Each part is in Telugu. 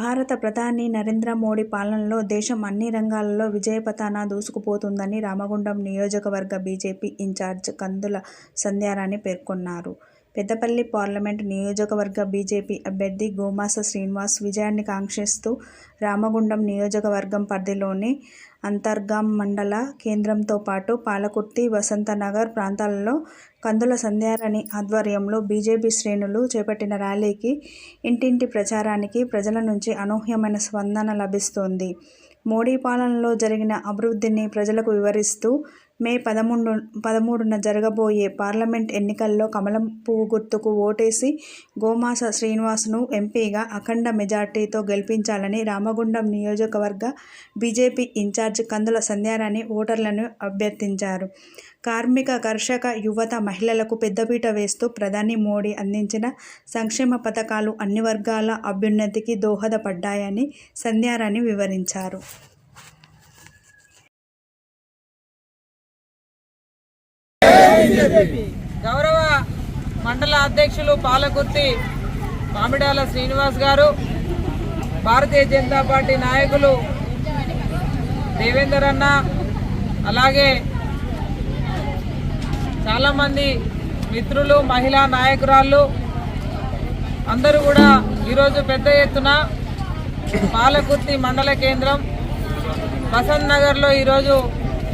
భారత ప్రధాని నరేంద్ర మోడీ పాలనలో దేశం అన్ని రంగాలలో విజయపథాన దూసుకుపోతుందని రామగుండం నియోజకవర్గ బీజేపీ ఇన్ఛార్జ్ కందుల సంధ్యారాణి పేర్కొన్నారు. పెద్దపల్లి పార్లమెంట్ నియోజకవర్గ బీజేపీ అభ్యర్థి గోమాస శ్రీనివాస్ విజయాన్ని కాంక్షిస్తూ రామగుండం నియోజకవర్గం పరిధిలోని అంతర్గాం మండల కేంద్రంతో పాటు పాలకుర్తి, వసంతనగర్ ప్రాంతాలలో కందుల సంధ్యారాణి ఆధ్వర్యంలో బీజేపీ శ్రేణులు చేపట్టిన ర్యాలీకి, ఇంటింటి ప్రచారానికి ప్రజల నుంచి అనూహ్యమైన స్పందన లభిస్తోంది. మోడీ పాలనలో జరిగిన అభివృద్ధిని ప్రజలకు వివరిస్తూ మే పదమూడు పదమూడున జరగబోయే పార్లమెంట్ ఎన్నికల్లో కమలం పువ్వు గుర్తుకు ఓటేసి గోమాస శ్రీనివాస్ను ఎంపీగా అఖండ మెజార్టీతో గెలిపించాలని రామగుండం నియోజకవర్గ బీజేపీ ఇన్ఛార్జ్ కందుల సంధ్యారాణి ఓటర్లను అభ్యర్థించారు. కార్మిక, కర్షక, యువత, మహిళలకు పెద్దపీట వేస్తూ ప్రధాని మోడీ అందించిన సంక్షేమ పథకాలు అన్ని వర్గాల అభ్యున్నతికి దోహదపడ్డాయని సంధ్యారాణి వివరించారు. గౌరవ మండల అధ్యక్షులు పాలకుర్తి మామిడాల శ్రీనివాస్ గారు భారతీయ జనతా పార్టీ నాయకులు దేవేందర్ అన్న అలాగే చాలామంది మిత్రులు మహిళా నాయకురాళ్ళు అందరూ కూడా ఈరోజు పెద్ద ఎత్తున పాలకుర్తి మండల కేంద్రం వసంత్ నగర్లో ఈరోజు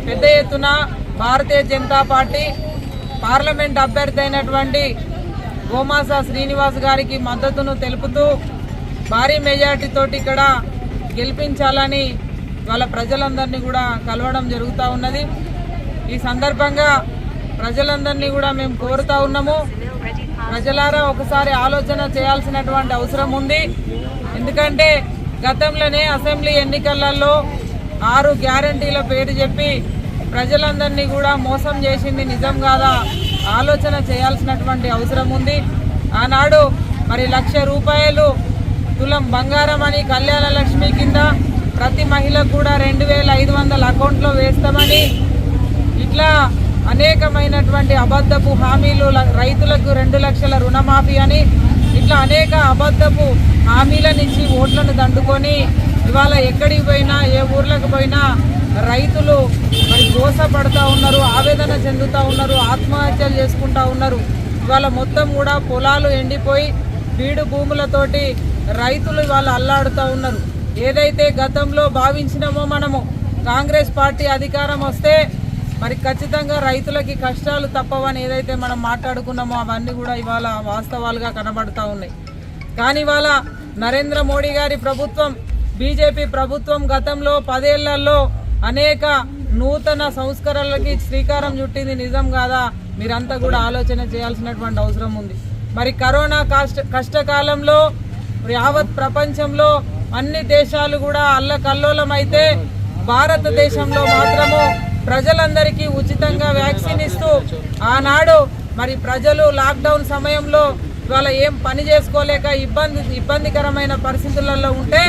పెద్ద ఎత్తున భారతీయ జనతా పార్టీ పార్లమెంట్ అభ్యర్థి అయినటువంటి గోమాస శ్రీనివాస్ గారికి మద్దతును తెలుపుతూ భారీ మెజార్టీతోటి ఇక్కడ గెలిపించాలని వాళ్ళ ప్రజలందరినీ కూడా కలవడం జరుగుతూ ఉన్నది. ఈ సందర్భంగా ప్రజలందరినీ కూడా మేము కోరుతా ఉన్నాము. ప్రజలారా ఒకసారి ఆలోచన చేయాల్సినటువంటి అవసరం ఉంది. ఎందుకంటే గతంలోనే అసెంబ్లీ ఎన్నికలలో ఆరు గ్యారంటీల పేరు చెప్పి ప్రజలందరినీ కూడా మోసం చేసింది నిజం కాదా? ఆలోచన చేయాల్సినటువంటి అవసరం ఉంది. ఆనాడు మరి లక్ష రూపాయలు తులం బంగారం అని కళ్యాణ లక్ష్మి కింద ప్రతి మహిళకు కూడా రెండు వేల ఐదు వందల అకౌంట్లో వేస్తామని ఇట్లా అనేకమైనటువంటి అబద్ధపు హామీలు రైతులకు రెండు లక్షల రుణమాఫీ అని ఇట్లా అనేక అబద్ధపు హామీల నుంచి ఓట్లను దండుకొని ఇవాళ ఎక్కడికి పోయినా ఏ ఊర్లకు పోయినా రైతులు మరి దోసపడుతూ ఉన్నారు ఆవేదన చెందుతూ ఉన్నారు ఆత్మహత్యలు చేసుకుంటూ ఉన్నారు. ఇవాళ మొత్తం కూడా పొలాలు ఎండిపోయి బీడు భూములతోటి రైతులు ఇవాళ అల్లాడుతూ ఉన్నారు. ఏదైతే గతంలో భావించినామో మనము కాంగ్రెస్ పార్టీ అధికారం వస్తే మరి ఖచ్చితంగా రైతులకి కష్టాలు తప్పవని ఏదైతే మనం మాట్లాడుకున్నామో అవన్నీ కూడా ఇవాళ వాస్తవాలుగా కనబడుతూ ఉన్నాయి. కానీ ఇవాళ నరేంద్ర మోడీ గారి ప్రభుత్వం బీజేపీ ప్రభుత్వం గతంలో పదేళ్ళలో అనేక నూతన సంస్కరణలకి శ్రీకారం చుట్టింది నిజం కాదా? మీరంతా కూడా ఆలోచన చేయాల్సినటువంటి అవసరం ఉంది. మరి కరోనా కష్ట కష్టకాలంలో యావత్ ప్రపంచంలో అన్ని దేశాలు కూడా అల్లకల్లోలమైతే భారతదేశంలో మాత్రము ప్రజలందరికీ ఉచితంగా వ్యాక్సిన్ ఇస్తూ ఆనాడు మరి ప్రజలు లాక్డౌన్ సమయంలో ఇవాళ ఏం పని చేసుకోలేక ఇబ్బంది ఇబ్బందికరమైన పరిస్థితులలో ఉంటే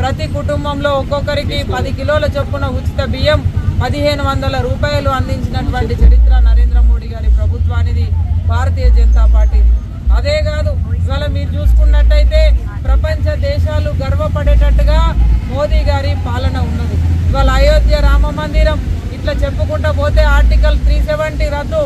ప్రతి కుటుంబంలో ఒక్కొక్కరికి పది కిలోల చొప్పున ఉచిత బియ్యం పదిహేను వందల రూపాయలు అందించినటువంటి చరిత్ర నరేంద్ర మోడీ గారి ప్రభుత్వానిది భారతీయ జనతా పార్టీది. అదే కాదు ఇవాళ మీరు చూసుకున్నట్టయితే ప్రపంచ దేశాలు గర్వపడేటట్టుగా మోదీ గారి పాలన ఉన్నది. ఇవాళ అయోధ్య రామ మందిరం ఇట్లా చెప్పుకుంటా పోతే ఆర్టికల్ త్రీ సెవెంటీ రద్దు.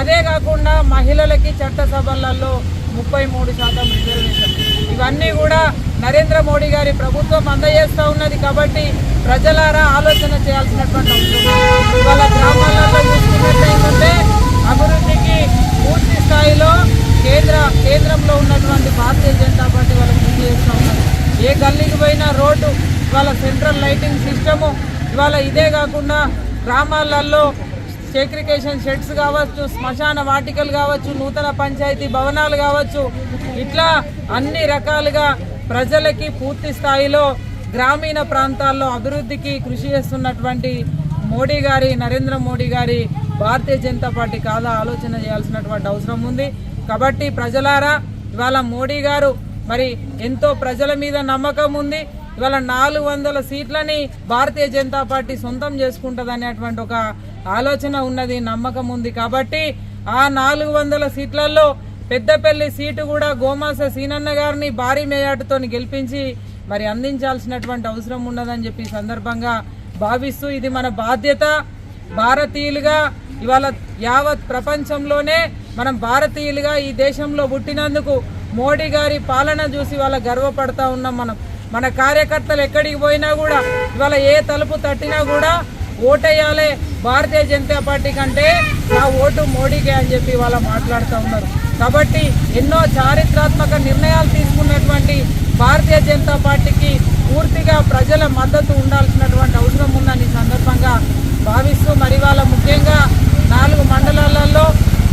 అదే కాకుండా మహిళలకి చట్టసభలలో ముప్పై మూడు శాతం రిజర్వేషన్. ఇవన్నీ కూడా నరేంద్ర మోడీ గారి ప్రభుత్వం అందజేస్తూ ఉన్నది కాబట్టి ప్రజలారా ఆలోచన చేయాల్సినటువంటి వాళ్ళ గ్రామాలలో చూసుకున్నట్లయితే అభివృద్ధికి పూర్తి స్థాయిలో కేంద్ర కేంద్రంలో ఉన్నటువంటి భారతీయ జనతా పార్టీ వాళ్ళకి కృషి చేస్తూ ఉన్నారు ఏ గల్లీకి పోయినా రోడ్డు ఇవాళ సెంట్రల్ లైటింగ్ సిస్టము ఇవాళ ఇదే కాకుండా గ్రామాలలో సెగ్రిగేషన్ షెడ్స్ కావచ్చు శ్మశాన వాటికలు కావచ్చు నూతన పంచాయతీ భవనాలు కావచ్చు ఇట్లా అన్ని రకాలుగా ప్రజలకి పూర్తి స్థాయిలో గ్రామీణ ప్రాంతాల్లో అభివృద్ధికి కృషి చేస్తున్నటువంటి మోడీ గారి నరేంద్ర మోడీ గారి భారతీయ జనతా పార్టీ కాదా ఆలోచన చేయాల్సినటువంటి అవసరం ఉంది. కాబట్టి ప్రజలారా ఇవాళ మోడీ గారు మరి ఎంతో ప్రజల మీద నమ్మకం ఉంది. ఇవాళ నాలుగు వందల సీట్లని భారతీయ జనతా పార్టీ సొంతం చేసుకుంటుంది అనేటువంటి ఒక ఆలోచన ఉన్నది నమ్మకం ఉంది. కాబట్టి ఆ నాలుగు వందల సీట్లలో పెద్దపల్లి సీటు కూడా గోమాస సీనన్న గారిని భారీ మేయాటుతో గెలిపించి మరి అందించాల్సినటువంటి అవసరం ఉన్నదని చెప్పి సందర్భంగా భావిస్తూ ఇది మన బాధ్యత. భారతీయులుగా ఇవాళ యావత్ ప్రపంచంలోనే మనం భారతీయులుగా ఈ దేశంలో పుట్టినందుకు మోడీ గారి పాలన చూసి వాళ్ళ గర్వపడతా ఉన్నాం మనం. మన కార్యకర్తలు ఎక్కడికి పోయినా కూడా ఇవాళ ఏ తలుపు తట్టినా కూడా ఓటేయాలే భారతీయ జనతా పార్టీ కంటే నా ఓటు మోడీకే అని చెప్పి ఇవాళ మాట్లాడుతూ ఉన్నారు. కాబట్టి ఎన్నో చారిత్రాత్మక నిర్ణయాలు తీసుకున్నటువంటి భారతీయ జనతా పార్టీకి పూర్తిగా ప్రజల మద్దతు ఉండాల్సినటువంటి అవసరం ఉందని ఈ సందర్భంగా భావిస్తూ మరి వాళ్ళ ముఖ్యంగా నాలుగు మండలాలలో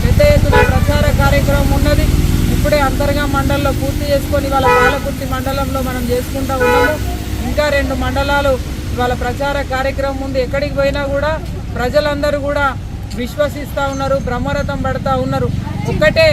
పెద్ద ఎత్తున ప్రచార కార్యక్రమం ఉన్నది. ఇప్పుడే అంతర్గా మండలంలో పూర్తి చేసుకొని వాళ్ళ పాలకుర్తి మండలంలో మనం చేసుకుంటా ఉన్నాము. ఇంకా రెండు మండలాలు ఇవాళ ప్రచార కార్యక్రమం ఉంది ఎక్కడికి పోయినా కూడా ప్రజలందరూ కూడా విశ్వసిస్తూ ఉన్నారు బ్రహ్మరథం పడతా ఉన్నారు. ఒక్కటే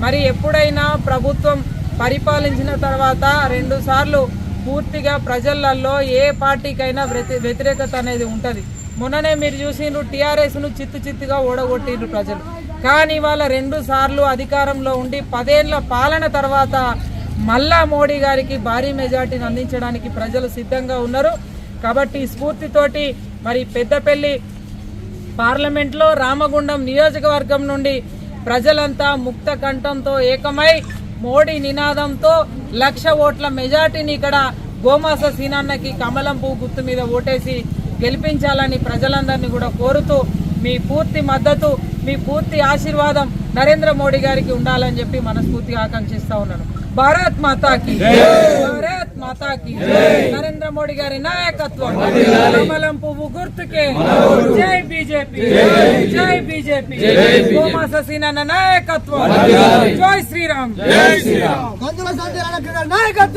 మరి ఎప్పుడైనా ప్రభుత్వం పరిపాలించిన తర్వాత రెండు సార్లు పూర్తిగా ప్రజలలో ఏ పార్టీకైనా వ్యతి- వ్యతిరేకత అనేది ఉంటుంది. మొన్ననే మీరు చూసిండ్రు టీఆర్ఎస్ను చిత్తు చిత్తుగా ఓడగొట్టిండ్రు ప్రజలు. కానీ వాళ్ళ రెండు సార్లు అధికారంలో ఉండి పదేళ్ళ పాలన తర్వాత మళ్ళా మోడీ గారికి భారీ మెజార్టీని అందించడానికి ప్రజలు సిద్ధంగా ఉన్నారు. కాబట్టి స్ఫూర్తితోటి మరి పెద్దపల్లి పార్లమెంట్లో రామగుండం నియోజకవర్గం నుండి ప్రజలంతా ముక్త కంఠంతో ఏకమై మోడీ నినాదంతో లక్ష ఓట్ల మెజార్టీని ఇక్కడ గోమాస సీనాన్నకి కమలం పువ్వు గుర్తు మీద ఓటేసి గెలిపించాలని ప్రజలందరినీ కూడా కోరుతూ మీ పూర్తి మద్దతు మీ పూర్తి ఆశీర్వాదం నరేంద్ర మోడీ గారికి ఉండాలని చెప్పి మనస్ఫూర్తిగా ఆకాంక్షిస్తూ ఉన్నాను. భారత్ మాతాకి భారత్ మాతాకి నరేంద్ర మోడీ గారి నాయకత్వం కమలం పువ్వు గుర్తుకే జై బీజేపీ జై బీజేపీ గోమాస సీనన్న నాయకత్వం జై శ్రీరామ్ కందుల సంధ్య నాయకత్వం